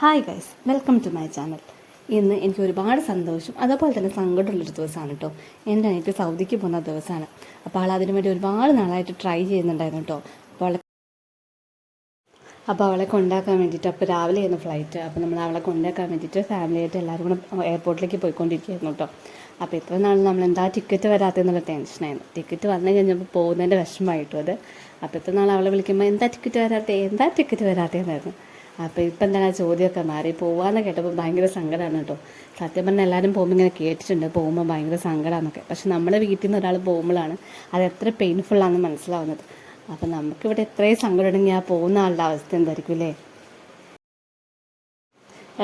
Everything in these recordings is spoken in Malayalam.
Hi guys welcome to my channel ഇന്ന് എനിക്ക് ഒരുപാട് സന്തോഷം. അതേപോലെ തന്നെ സങ്കടമുള്ളൊരു ദിവസമാണ് കേട്ടോ എന്റെ അനിയത്തി സൗദിക്ക് പോകുന്ന ദിവസമാണ്. അപ്പോൾ ആൾ അതിനു വേണ്ടി ഒരുപാട് നാളായിട്ട് ട്രൈ ചെയ്യുന്നുണ്ടായിരുന്നു കേട്ടോ അപ്പോൾ അവളെ അപ്പോൾ അവളെ കൊണ്ടാക്കാൻ വേണ്ടിയിട്ട് അപ്പോൾ രാവിലെ ആയിരുന്നു ഫ്ലൈറ്റ് അപ്പോൾ നമ്മൾ അവളെ കൊണ്ടാക്കാൻ വേണ്ടിയിട്ട് ഫാമിലിയായിട്ട് എല്ലാവരും കൂടെ എയർപോർട്ടിലേക്ക് പോയിക്കൊണ്ടിരിക്കുകയായിരുന്നു കേട്ടോ അപ്പോൾ ഇത്ര നാൾ നമ്മൾ എന്താ ടിക്കറ്റ് വരാത്തെന്നുള്ള ടെൻഷനായിരുന്നു ടിക്കറ്റ് വന്നു കഴിഞ്ഞപ്പോൾ പോകുന്നതിന്റെ വിഷമമായിട്ടും അത്. അപ്പോൾ ഇത്ര നാൾ അവളെ വിളിക്കുമ്പോൾ എന്താ ടിക്കറ്റ് വരാത്തേ എന്താ ടിക്കറ്റ് വരാത്തേന്നായിരുന്നു അപ്പോൾ ഇപ്പം എന്താണ് ആ ചോദ്യമൊക്കെ മാറി? പോവാന്ന് കേട്ടപ്പോൾ ഭയങ്കര സങ്കടമാണ് കേട്ടോ. സത്യം പറഞ്ഞാൽ എല്ലാവരും പോകുമ്പോൾ ഇങ്ങനെ കേട്ടിട്ടുണ്ട് പോകുമ്പോൾ ഭയങ്കര സങ്കടമാണെന്നൊക്കെ പക്ഷെ നമ്മുടെ വീട്ടിൽ നിന്ന് ഒരാൾ പോകുമ്പോഴാണ് അത് എത്ര പെയിൻഫുള്ളാണെന്ന് മനസ്സിലാവുന്നത്. അപ്പം നമുക്കിവിടെ എത്രയും സങ്കടം ഉണ്ടെങ്കിൽ ആ പോകുന്ന ആളുടെ അവസ്ഥ എന്തായിരിക്കും അല്ലേ?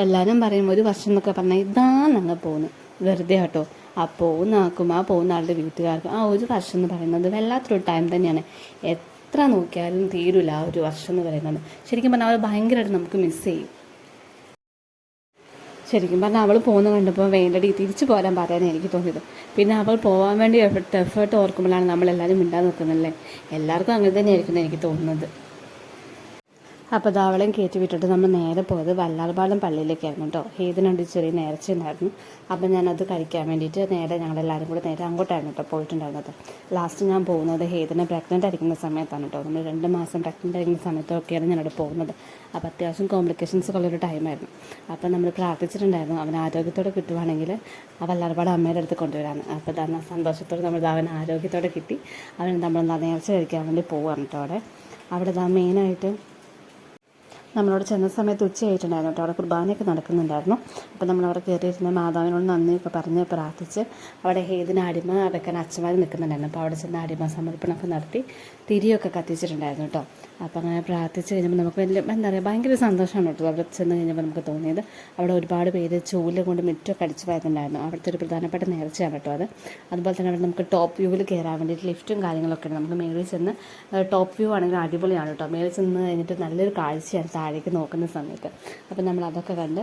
എല്ലാവരും പറയും ഒരു വർഷം എന്നൊക്കെ പറഞ്ഞാൽ ഇതാണ് അങ്ങ് പോകുന്നു. വെറുതെ കേട്ടോ ആ പോകുന്ന ആക്കും ആ പോകുന്ന ആളുടെ വീട്ടുകാർക്കും ആ ഒരു വർഷം എന്ന് പറയുന്നത് വല്ലാത്തൊരു ടൈം തന്നെയാണ്. എത്ര നോക്കിയാലും തീരില്ല ആ ഒരു വർഷം എന്ന് പറയുന്നത്. ശരിക്കും പറഞ്ഞാൽ അവൾ ഭയങ്കരമായിട്ട് നമുക്ക് മിസ് ചെയ്യും. ശരിക്കും പറഞ്ഞാൽ അവൾ പോകുന്ന കണ്ടപ്പോൾ വേണ്ടടി തിരിച്ചു പോരാൻ പറയാൻ എനിക്ക് തോന്നിയത്. പിന്നെ അവൾ പോകാൻ വേണ്ടി എഫർട്ട് എഫേർട്ട് ഓർക്കുമ്പോഴാണ് നമ്മളെല്ലാവരും മിണ്ടാൻ നിൽക്കുന്നല്ലേ എല്ലാവർക്കും അങ്ങനെ തന്നെയായിരിക്കും എനിക്ക് തോന്നുന്നത്. അപ്പോൾ അത് കയറ്റി വിട്ടിട്ട് നമ്മൾ നേരെ പോയത് വല്ലാർപാടം പള്ളിയിലേക്കായിരുന്നു കേട്ടോ. ഏതിനുണ്ട് ചെറിയ നേർച്ച ഉണ്ടായിരുന്നു അപ്പം ഞാനത് കഴിക്കാൻ വേണ്ടിയിട്ട് നേരെ ഞങ്ങളെല്ലാവരും കൂടെ നേരെ അങ്ങോട്ടായിരുന്നു കേട്ടോ പോയിട്ടുണ്ടായിരുന്നത്. ലാസ്റ്റ് ഞാൻ പോകുന്നത് ഹേതിനെ പ്രഗ്നന്റ് ആയിരിക്കുന്ന സമയത്താണ് കേട്ടോ. നമ്മൾ രണ്ട് മാസം പ്രഗ്നന്റ് ആയിരിക്കുന്ന സമയത്തൊക്കെയാണ് ഞാനവിടെ പോകുന്നത്. അപ്പോൾ അത്യാവശ്യം കോംപ്ലിക്കേഷൻസ് ഉള്ളൊരു ടൈമായിരുന്നു അപ്പം നമ്മൾ പ്രാർത്ഥിച്ചിട്ടുണ്ടായിരുന്നു അവൻ ആരോഗ്യത്തോടെ കിട്ടുവാണെങ്കിൽ ആ വല്ലാർപാട് അമ്മയുടെ അടുത്ത് കൊണ്ടുവരാണ് അപ്പോൾ തന്നെ സന്തോഷത്തോടെ നമ്മൾ അവൻ ആരോഗ്യത്തോടെ കിട്ടി. അവൻ നമ്മൾ നേർച്ച കഴിക്കാൻ വേണ്ടി പോവുകയാണ് കേട്ടോ അവിടെ. അവിടെ മെയിനായിട്ട് നമ്മളവിടെ ചെന്ന സമയത്ത് ഉച്ചയായിട്ടുണ്ടായിരുന്നു കേട്ടോ. അവിടെ കുർബാനയൊക്കെ നടക്കുന്നുണ്ടായിരുന്നു. അപ്പോൾ നമ്മളവിടെ കയറിയിരുന്ന മാതാവിനോട് നന്ദിയൊക്കെ പറഞ്ഞ് പ്രാർത്ഥിച്ച് അവിടെ ഏതിന് അടിമ അടക്കാൻ അച്ഛന്മാർ നിൽക്കുന്നുണ്ടായിരുന്നു. അപ്പോൾ അവിടെ ചെന്ന് അടിമ സമർപ്പണമൊക്കെ നടത്തി തിരിയൊക്കെ കത്തിച്ചിട്ടുണ്ടായിരുന്നു കേട്ടോ. അപ്പോൾ അങ്ങനെ പ്രാർത്ഥിച്ച് കഴിഞ്ഞപ്പോൾ നമുക്ക് വലിയ എന്താ പറയുക ഭയങ്കര സന്തോഷമാണ് കേട്ടോ അവിടെ ചെന്ന് കഴിഞ്ഞപ്പോൾ നമുക്ക് തോന്നിയത്. അവിടെ ഒരുപാട് പേര് ചൂൽ കൊണ്ട് മിറ്റൊക്കെ അടിച്ച് പോയതുണ്ടായിരുന്നു അവിടുത്തെ ഒരു പ്രധാനപ്പെട്ട നേർച്ചയാണ് കേട്ടോ അത്. അതുപോലെ തന്നെ അവിടെ നമുക്ക് ടോപ്പ് വ്യൂവിൽ കയറാൻ വേണ്ടിയിട്ട് ലിഫ്റ്റും കാര്യങ്ങളൊക്കെ ഉണ്ട് നമുക്ക് മേളിൽ ചെന്ന് ടോപ്പ് വ്യൂ ആണെങ്കിൽ അടിപൊളിയാണ് കേട്ടോ. മേളിൽ ചെന്ന് കഴിഞ്ഞിട്ട് നല്ലൊരു കാഴ്ചയാണ് താഴേക്ക് നോക്കുന്ന സമയത്ത്. അപ്പോൾ നമ്മൾ അതൊക്കെ കണ്ട്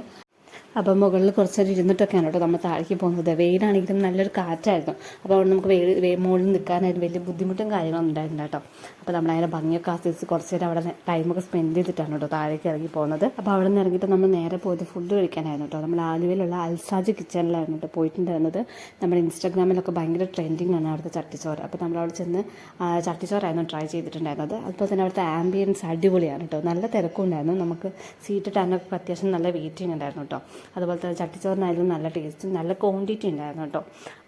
അപ്പം മുകളിൽ കുറച്ചേരം ഇരുന്നിട്ടൊക്കെയാണ് കേട്ടോ നമ്മൾ താഴേക്ക് പോകുന്നത്. വെയിലാണെങ്കിലും നല്ലൊരു കാറ്റായിരുന്നു. അപ്പോൾ അവിടെ നമുക്ക് വേ മുകളിൽ നിൽക്കാനായിരുന്നു വലിയ ബുദ്ധിമുട്ടും കാര്യങ്ങളൊന്നും ഉണ്ടായിട്ടില്ല കേട്ടോ. അപ്പോൾ നമ്മളതിനെ ഭംഗിയൊക്കെ ആസ്വദിച്ച് കുറച്ച് നേരം അവിടെ ടൈമൊക്കെ സ്പെൻഡ് ചെയ്തിട്ടാണ് കേട്ടോ താഴേക്ക് ഇറങ്ങി പോകുന്നത്. അപ്പോൾ അവിടെ നിന്ന് ഇറങ്ങിയിട്ട് നമ്മൾ നേരെ പോയത് ഫുഡ് കഴിക്കാനായിരുന്നു കേട്ടോ. നമ്മൾ ആലുവയിലുള്ള അൽസാജ് കിച്ചണിലായിരുന്നു കേട്ടോ പോയിട്ടുണ്ടായിരുന്നത്. നമ്മുടെ ഇൻസ്റ്റാഗ്രാമിലൊക്കെ ഭയങ്കര ട്രെൻഡിങ് ആണ് അവിടുത്തെ ചട്ടിച്ചോറ്. അപ്പോൾ നമ്മൾ അവിടെ ചെന്ന് ചട്ടിച്ചോറായിരുന്നു ട്രൈ ചെയ്തിട്ടുണ്ടായിരുന്നത്. അതുപോലെ തന്നെ അവിടുത്തെ ആംബിയൻസ് അടിപൊളിയാണ് കേട്ടോ. നല്ല തിരക്കും ഉണ്ടായിരുന്നു. നമുക്ക് സീറ്റ് ഇട്ടാനൊക്കെ അത്യാവശ്യം നല്ല വെയിറ്റിംഗ് ഉണ്ടായിരുന്നു കേട്ടോ. അതുപോലെ തന്നെ ചട്ടിച്ചോറിനായാലും നല്ല ടേസ്റ്റ് നല്ല ക്വാണ്ടിറ്റി ഉണ്ടായിരുന്നു കേട്ടോ.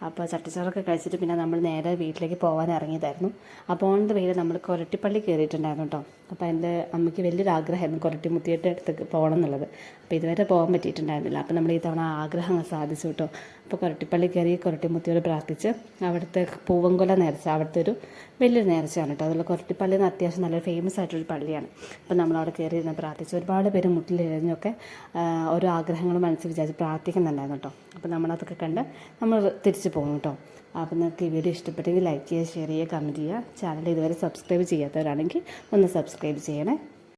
അപ്പോൾ ചട്ടിച്ചോറൊക്കെ കഴിച്ചിട്ട് പിന്നെ നമ്മൾ നേരെ വീട്ടിലേക്ക് പോകാൻ ഇറങ്ങിയതായിരുന്നു. അപ്പോൾ ഓൺ ദ നമ്മൾ കൊരട്ടിപ്പള്ളി കയറിയിട്ടുണ്ടായിരുന്നു കേട്ടോ. അപ്പോൾ എന്റെ അമ്മയ്ക്ക് വലിയൊരു ആഗ്രഹമായിരുന്നു കൊരട്ടി മുത്തിയുടെ അടുത്തേക്ക് പോകണം എന്നുള്ളത്. അപ്പോൾ ഇതുവരെ പോകാൻ പറ്റിയിട്ടുണ്ടായിരുന്നില്ല. അപ്പോൾ നമ്മൾ ഈ തവണ ആഗ്രഹങ്ങൾ ആഗ്രഹം സാധിച്ചു കേട്ടോ. അപ്പോൾ കൊരട്ടിപ്പള്ളി കയറി കൊരട്ടിമുത്തിയോട് പ്രാർത്ഥിച്ച് അവിടുത്തെ പൂവങ്കൊല നേർച്ച അവിടുത്തെ ഒരു വലിയൊരു നേർച്ചയാണ് കേട്ടോ അതുപോലെ കൊരട്ടിപ്പള്ളി എന്ന് അത്യാവശ്യം നല്ലൊരു ഫേമസ് ആയിട്ടൊരു പള്ളിയാണ്. അപ്പോൾ നമ്മൾ അവിടെ കയറി ഇരുന്ന് പ്രാർത്ഥിച്ച് ഒരുപാട് പേര് മുട്ടിലെറിഞ്ഞൊക്കെ ഓരോ ആഗ്രഹങ്ങൾ മനസ്സിൽ വിചാരിച്ച് പ്രാർത്ഥിക്കുന്നുണ്ടായിരുന്നു കേട്ടോ അപ്പോൾ നമ്മളതൊക്കെ കണ്ട് നമ്മൾ തിരിച്ച് പോകും കേട്ടോ അപ്പോൾ നിങ്ങൾക്ക് ഈ വീഡിയോ ഇഷ്ടപ്പെട്ടെങ്കിൽ ലൈക്ക് ചെയ്യുക ഷെയർ ചെയ്യുക കമന്റ് ചെയ്യുക. ചാനൽ ഇതുവരെ സബ്സ്ക്രൈബ് ചെയ്യാത്തവരാണെങ്കിൽ ഒന്ന് സബ്സ്ക്രൈബ് ചെയ്യണേ.